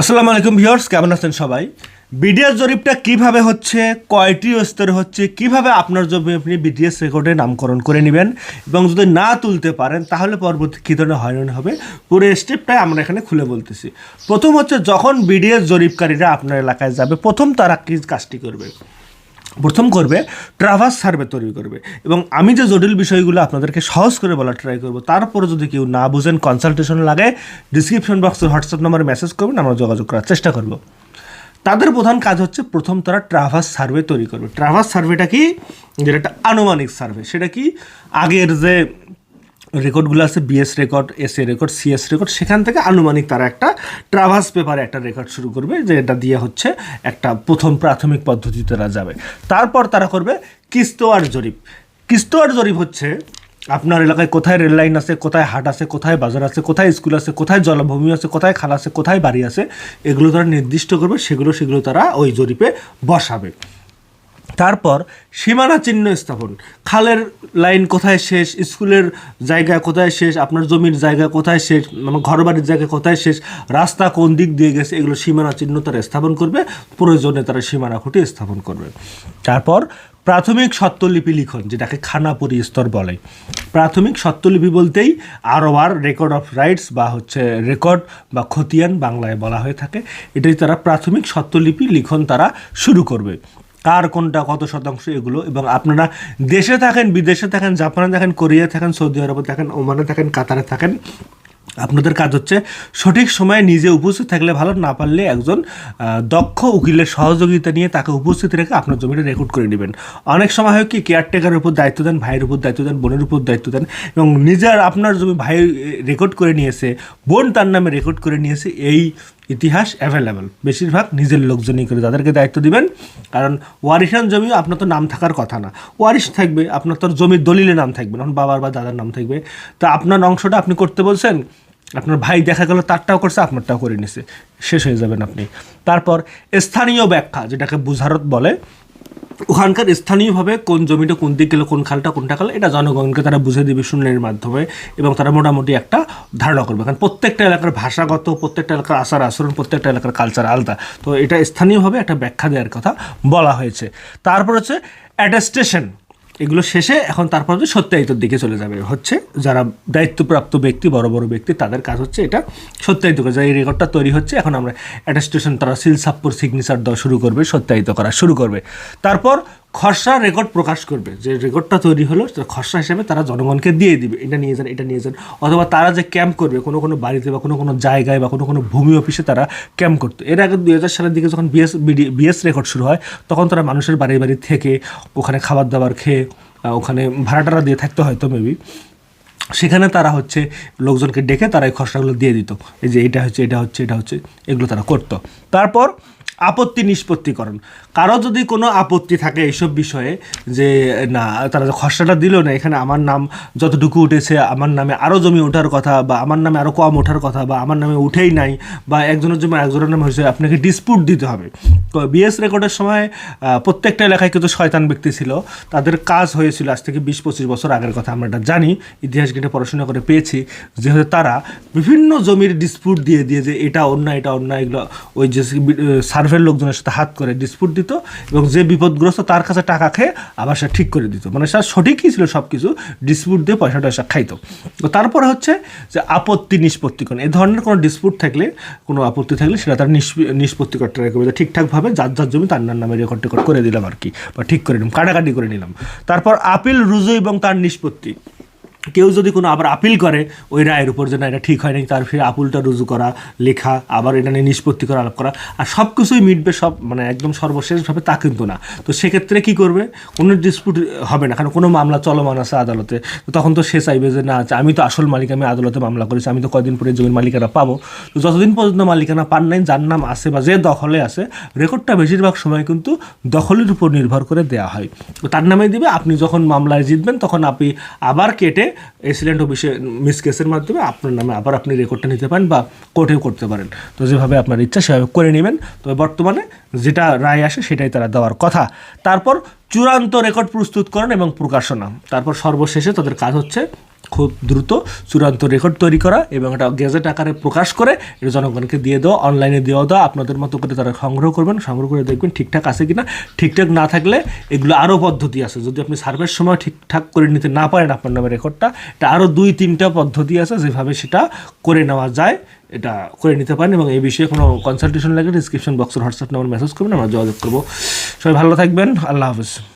আসসালামু আলাইকুম ভিউয়ার্স, কেমন আছেন সবাই? বিডিএস জরিপটা কীভাবে হচ্ছে, কয়টি স্তরে হচ্ছে, কীভাবে আপনার জমি আপনি বিডিএস রেকর্ডে নামকরণ করে নেবেন এবং যদি না তুলতে পারেন, তাহলে পরবর্তী কী ধরনের হয়রানি হবে? পুরো স্টেপটাই আমরা এখানে খুলে বলতেছি। প্রথম হচ্ছে যখন বিডিএস জরিপকারীরা আপনার এলাকায় যাবে, প্রথম তারা কী কাজটি করবে? প্রথম করবে ট্রাভার্স সার্ভে তৈরি করবে। এবং আমি যে জটিল বিষয়গুলো আপনাদেরকে সহজ করে বলার ট্রাই করব, তারপরে যদি কেউ না বুঝেন কনসালটেশন লাগে ডিসক্রিপশন বক্সে হোয়াটসঅ্যাপ নম্বরে মেসেজ করবেন, আমরা যোগাযোগ করার চেষ্টা করব। তাদের প্রধান কাজ হচ্ছে প্রথম তারা ট্রাভাস সার্ভে তৈরি করবে। ট্রাভার্স সার্ভেটা কি? যেটা একটা আনুমানিক সার্ভে সেটা কি? আগের যে রেকর্ডগুলো আছে BS record S A record CS record, সেখান থেকে আনুমানিক তারা একটা ট্রাভার্স পেপারে একটা রেকর্ড শুরু করবে, যে এটা দিয়ে হচ্ছে একটা প্রথম প্রাথমিক পদ্ধতি তারা যাবে। তারপর তারা করবে কিস্তোয়ার জরিপ। কিস্তোয়ার জরিপ হচ্ছে আপনার এলাকায় কোথায় রেল লাইন আছে, কোথায় হাট আছে, কোথায় বাজার আছে, কোথায় স্কুল আছে, কোথায় জলভূমি আছে, কোথায় খাল আছে, কোথায় বাড়ি আছে, এগুলো তারা নির্দিষ্ট করবে, সেগুলো সেগুলো তারা ওই জরিপে বসাবে। তারপর সীমানা চিহ্ন স্থাপন। খালের লাইন কোথায় শেষ? স্কুলের জায়গা কোথায় শেষ? আপনার জমির জায়গা কোথায় শেষ? মানে ঘর বাড়ির জায়গা কোথায় শেষ? রাস্তা কোন দিক দিয়ে গেছে? এগুলো সীমানা চিহ্ন তারা স্থাপন করবে। প্রয়োজনে তারা সীমানা খুঁটি স্থাপন করবে। তারপর প্রাথমিক সত্যলিপি লিখন, যেটাকে খানাপুরি স্তর বলে। প্রাথমিক সত্যলিপি বলতেই আরওয়ার রেকর্ড অফ রাইটস বা হচ্ছে রেকর্ড বা খতিয়ান বাংলায় বলা হয়ে থাকে। এটাই তারা প্রাথমিক সত্যলিপি লিখন তারা শুরু করবে। কার কোনটা কত শতাংশ এগুলো এবং আপনারা দেশে থাকেন, বিদেশে থাকেন, জাপানে থাকেন, কোরিয়া থাকেন, সৌদি আরবে থাকেন, ওমানে থাকেন, কাতারে থাকেন, আপনাদের কাজ হচ্ছে সঠিক সময়ে নিজে উপস্থিত থাকলে ভালো, না পারলে একজন দক্ষ উকিলের সহযোগিতা নিয়ে তাকে উপস্থিত রেখে আপনার জমিটা রেকর্ড করে নেবেন। অনেক সময় হয় কি কেয়ারটেকারের উপর দায়িত্ব দেন, ভাইয়ের উপর দায়িত্ব দেন, বোনের উপর দায়িত্ব দেন এবং নিজের আপনার জমি ভাই রেকর্ড করে নিয়েছে, বোন তার নামে রেকর্ড করে নিয়েছে, এই ইতিহাস অ্যাভেলেবেল বেশিরভাগ নিজের লোকজনই করে তাদেরকে দায়িত্ব দিবেন। কারণ ওয়ারিশান জমি, আপনার তো নাম থাকার কথা না। ওয়ারিশ থাকবে, আপনার তো জমির দলিলে নাম থাকবে না বাবার বা দাদার নাম থাকবে। তা আপনার অংশটা আপনি করতে বলছেন, আপনার ভাই দেখা গেল তারটাও করছে, আপনারটাও করে নিছে। শেষ হয়ে যাবেন আপনি। তারপর স্থানীয় ব্যাখ্যা, যেটাকে বুঝারত বলে ওখানকার স্থানীয়ভাবে কোন জমিটা, কোন দিক গেলে কোন খালটা, কোনটা খাল এটা জনগণকে তারা বুঝে দেবে শূন্যের মাধ্যমে এবং তারা মোটামুটি একটা ধারণা করবে। কারণ প্রত্যেকটা এলাকার ভাষাগত, প্রত্যেকটা এলাকার আচার আচরণ, প্রত্যেকটা এলাকার কালচার আলাদা। তো এটা স্থানীয়ভাবে একটা ব্যাখ্যা দেওয়ার কথা বলা হয়েছে। তারপর হচ্ছে অ্যাটাস্টেশন এগুলো শেষে এখন তারপর সত্যায়িতর দিকে চলে যাবে। হচ্ছে যারা দায়িত্বপ্রাপ্ত ব্যক্তি, বড় বড় ব্যক্তি, তাদের কাজ হচ্ছে এটা সত্যায়িত করা। এই রেকর্ডটা তৈরি হচ্ছে, এখন আমরা অ্যাটাস্টেশন তারা সিল সাপ্পর সিগনেচার দেওয়া শুরু করবে, সত্যায়িত করা শুরু করবে। তারপর খসড়া রেকর্ড প্রকাশ করবে। যে রেকর্ডটা তৈরি হলো, সেটা খসড়া হিসেবে তারা জনগণকে দিয়ে দিবে। এটা নিয়ে যান, এটা নিয়ে যান। অথবা তারা যে ক্যাম্প করবে, কোনো কোনো বাড়িতে বা কোনো কোনো জায়গায় বা কোনো কোনো ভূমি অফিসে তারা ক্যাম্প করতো। এর আগে দুই হাজার সালের দিকে যখন বিএস বিএস রেকর্ড শুরু হয়, তখন তারা মানুষের বাড়ি বাড়ি থেকে ওখানে খাবার দাবার খেয়ে ওখানে ভাড়া টাড়া দিয়ে থাকতে হয়তো মেবি সেখানে তারা হচ্ছে লোকজনকে ডেকে তারা এই খসড়াগুলো দিয়ে দিত। এই যে এটা হচ্ছে এটা হচ্ছে এটা হচ্ছে, এগুলো তারা করতো। তারপর আপত্তি নিষ্পত্তিকরণ। কারও যদি কোনো আপত্তি থাকে এইসব বিষয়ে যে, না, তারা খসড়াটা দিল না, এখানে আমার নাম যতটুকু উঠেছে, আমার নামে আরও জমি ওঠার কথা, বা আমার নামে আরও কম ওঠার কথা, বা আমার নামে উঠেই নাই, বা একজনের জমি একজনের নামে হয়েছে, আপনাকে ডিসপুট দিতে হবে। তো বিএস রেকর্ডের সময় প্রত্যেকটা এলাকায় কিন্তু শয়তান ব্যক্তি ছিল। তাদের কাজ হয়েছিল আজ থেকে বিশ পঁচিশ বছর আগের কথা, আমরা এটা জানি। ইতিহাস ঘেটে পড়াশোনা করে পেয়েছি। যেহেতু তারা বিভিন্ন জমির ডিসপুট দিয়ে দিয়ে যে এটা অন্যায় এটা অন্যায়, এগুলো ওই যে সার্ভের লোকজনের সাথে হাত করে ডিসপুট দিত এবং যে বিপদগ্রস্ত তার কাছে টাকা খেয়ে আবার সে ঠিক করে দিত। মানে সে সঠিকই ছিল সব কিছু ডিসপুট দিয়ে পয়সা টয়সা খাইতো। তো তারপরে হচ্ছে যে আপত্তি নিষ্পত্তিকরণ। এ ধরনের কোনো ডিসপুট থাকলে, কোনো আপত্তি থাকলে সেটা তার নিষ্প- নিষ্পত্তি করতে যে ঠিকঠাকভাবে যার যার জমি তার নামে রেকর্ড টেকর্ড করে দিলাম আর কি, বা ঠিক করে নিলাম, কাটাকাটি করে নিলাম। তারপর আপিল, রুজু এবং তার নিষ্পত্তি। কেউ যদি কোনো আবার আপিল করে ওই রায়ের উপর যে না এটা ঠিক হয়নি তার ফিরে আপিলটা রুজু করা লেখা আবার এটা নিয়ে নিষ্পত্তি করা আলাপ করা আর সব কিছুই মিটবে সব মানে একদম সর্বশেষভাবে তা কিন্তু না। তো সেক্ষেত্রে কি করবে? কোনো ডিসপুট হবে না কারণ কোনো মামলা চলমান আছে আদালতে। তখন তো সে চাইবে যে না আচ্ছা, আমি তো আসল মালিক আমি আদালতে মামলা করেছি আমি তো কয়দিন পরে জমির মালিকানা পাবো। তো যতদিন পর্যন্ত মালিকানা পান নাই যার নাম আছে বা যে দখলে আছে রেকর্ডটা বেশিরভাগ সময় কিন্তু দখলের উপর নির্ভর করে দেওয়া হয়। তো তার নামে দিবে আপনি যখন মামলায় জিতবেন তখন আপনি আবার কেটে এসিলেন্ট মিস কেসের মাধ্যমে আপনার নামে আবার আপনি রেকর্ডটা নিতে পারেন বা কোর্টেও করতে পারেন। তো যেভাবে আপনার ইচ্ছা সেভাবে করে নেবেন। তবে বর্তমানে যেটা রায় আসে সেটাই তারা দেওয়ার কথা। তারপর চূড়ান্ত রেকর্ড প্রস্তুতকরণ এবং প্রকাশনা। তারপর সর্বশেষে তাদের কাজ হচ্ছে খুব দ্রুত চূড়ান্ত রেকর্ড তৈরি করা এবং এটা গেজেট আকারে প্রকাশ করে এটা জনগণকে দিয়ে দেওয়া অনলাইনে দেওয়া দেওয়া, আপনাদের মতো করে তারা সংগ্রহ করবেন, সংগ্রহ করে দেখবেন ঠিকঠাক আছে কিনা। ঠিকঠাক না থাকলে এগুলো আরও পদ্ধতি আছে। যদি আপনি সার্ভের সময় ঠিকঠাক করে নিতে না পারেন আপনার নামে রেকর্ডটা এটা আরও দুই তিনটা পদ্ধতি আছে যেভাবে সেটা করে নেওয়া যায়, এটা করে নিতে পারেন এবং এই বিষয়ে কোনো কনসালটেশন লাগে ডিসক্রিপশন বক্সের হোয়াটসঅ্যাপ নাম্বার মেসেজ করবেন, আমরা যোগাযোগ করব। সবাই ভালো থাকবেন, আল্লাহ হাফিজ।